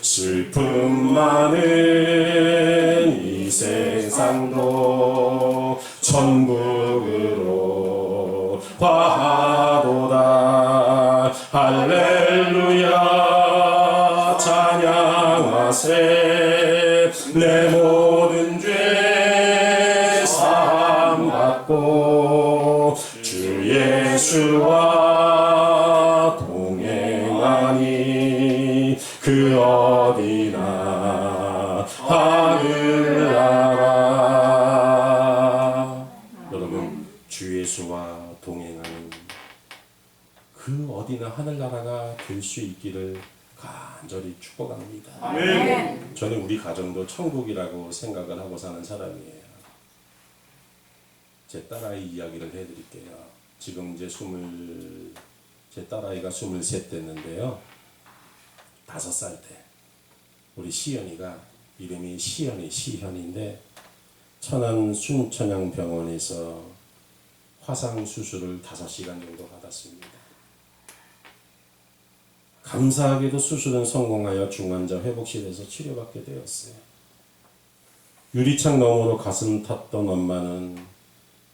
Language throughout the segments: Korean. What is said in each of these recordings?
슬픔 많은 이 세상도 천국으로 화하도다. 할렐루야. 찬양하세. 내 모든 죄 사함 받고 주 예수와 그 어디나 하늘나라 여러분 주 예수와 동행하는 그 어디나 하늘나라가 될 수 있기를 간절히 축복합니다. 아멘. 저는 우리 가정도 천국이라고 생각을 하고 사는 사람이에요. 제 딸아이 이야기를 해드릴게요. 지금 이제 스물 제 딸아이가 스물셋 됐는데요. 다섯 살 때 우리 시연이가 이름이 시연이 시현인데 천안 순천향병원에서 화상 수술을 다섯 시간 정도 받았습니다. 감사하게도 수술은 성공하여 중환자 회복실에서 치료받게 되었어요. 유리창 너머로 가슴 탔던 엄마는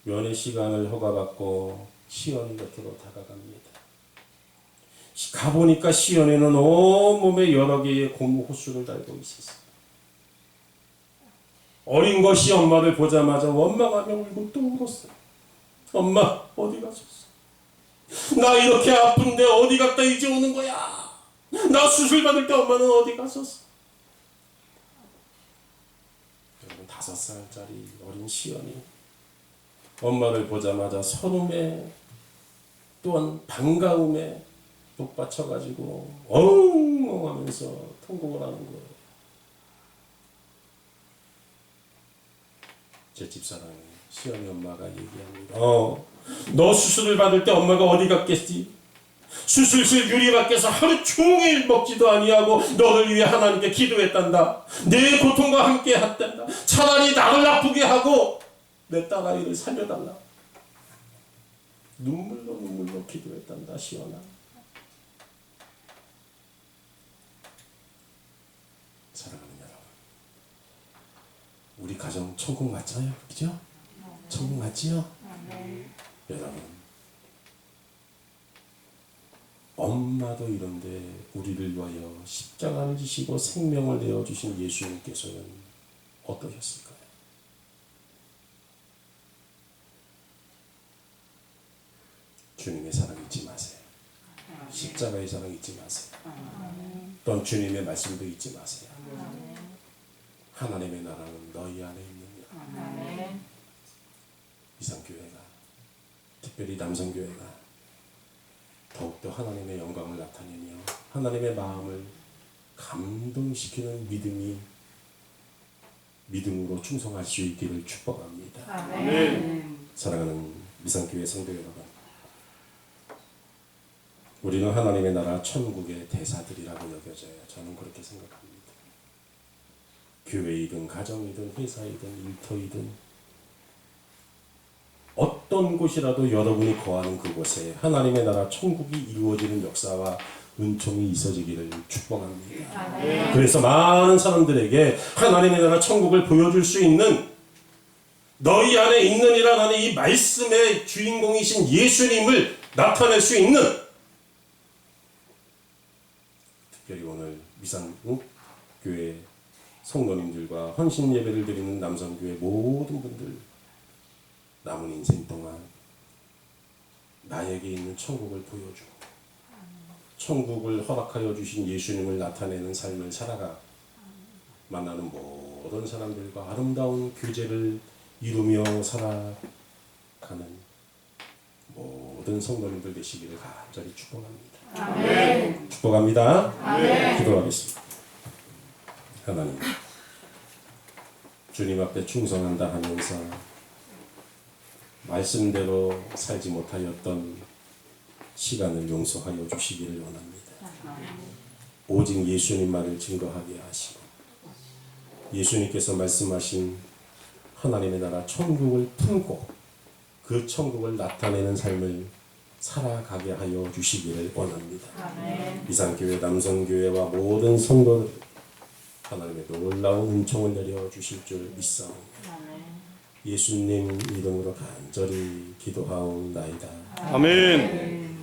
면회 시간을 허가받고 시연이 곁으로 다가갑니다. 가보니까 시연이는 온몸에 여러 개의 고무 호수를 달고 있었어요. 어린 것이 엄마를 보자마자 원망하며 울고 또 울었어요. 엄마 어디 가셨어? 나 이렇게 아픈데 어디 갔다 이제 오는 거야? 나 수술 받을 때 엄마는 어디 갔었어? 여러분 다섯 살짜리 어린 시연이 엄마를 보자마자 서름에 또한 반가움에 북받쳐가지고 엉엉 하면서 통곡을 하는 거예요. 제 집사람이 시연이 엄마가 얘기합니다. 어, 너 수술을 받을 때 엄마가 어디 갔겠지? 수술실 유리 밖에서 하루 종일 먹지도 아니하고 너를 위해 하나님께 기도했단다. 내 고통과 함께 했단다. 차라리 나를 아프게 하고 내 딸아이를 살려달라. 눈물로 눈물로 기도했단다. 시원아. 사랑하는 여러분. 우리 가정 천국 맞아요? 그죠? 천국 맞지요? 여러분. 엄마도 이런데 우리를 위하여 십자가를 지시고 생명을 내어 주신 예수님께서는 어떠셨을까요? 주님의 사랑 잊지 마세요. 십자가의 사랑 잊지 마세요. 또한 주님의 말씀도 잊지 마세요. 하나님의 나라는 너희 안에 있느니라. 이상교회가 특별히 남성교회가 더욱더 하나님의 영광을 나타내며 하나님의 마음을 감동시키는 믿음이 믿음으로 충성할 수 있기를 축복합니다. 아멘. 사랑하는 미상교회 성도 여러분, 우리는 하나님의 나라 천국의 대사들이라고 여겨져요. 저는 그렇게 생각합니다. 교회이든 가정이든 회사이든 일터이든 어떤 곳이라도 여러분이 거하는 그곳에 하나님의 나라 천국이 이루어지는 역사와 은총이 있어지기를 축복합니다. 그래서 많은 사람들에게 하나님의 나라 천국을 보여줄 수 있는 너희 안에 있느니라는 이 말씀의 주인공이신 예수님을 나타낼 수 있는 특별히 오늘 미산 응? 교회 성도님들과 헌신 예배를 드리는 남성교회 모든 분들 남은 인생 동안 나에게 있는 천국을 보여주고 천국을 허락하여 주신 예수님을 나타내는 삶을 살아가 만나는 모든 사람들과 아름다운 교제를 이루며 살아가는 모든 성도님들 되시기를 간절히 축복합니다. 아멘. 축복합니다. 아멘. 기도하겠습니다. 하나님, 주님 앞에 충성한다 하면서 말씀대로 살지 못하였던 시간을 용서하여 주시기를 원합니다. 오직 예수님만을 증거하게 하시고 예수님께서 말씀하신 하나님의 나라 천국을 품고 그 천국을 나타내는 삶을 살아가게 하여 주시기를 원합니다. 비상교회 남성교회와 모든 성도들 하나님의 놀라운 은총을 내려 주실 줄 믿사옵니다. 예수님 이름으로 간절히 기도하옵나이다. 아멘.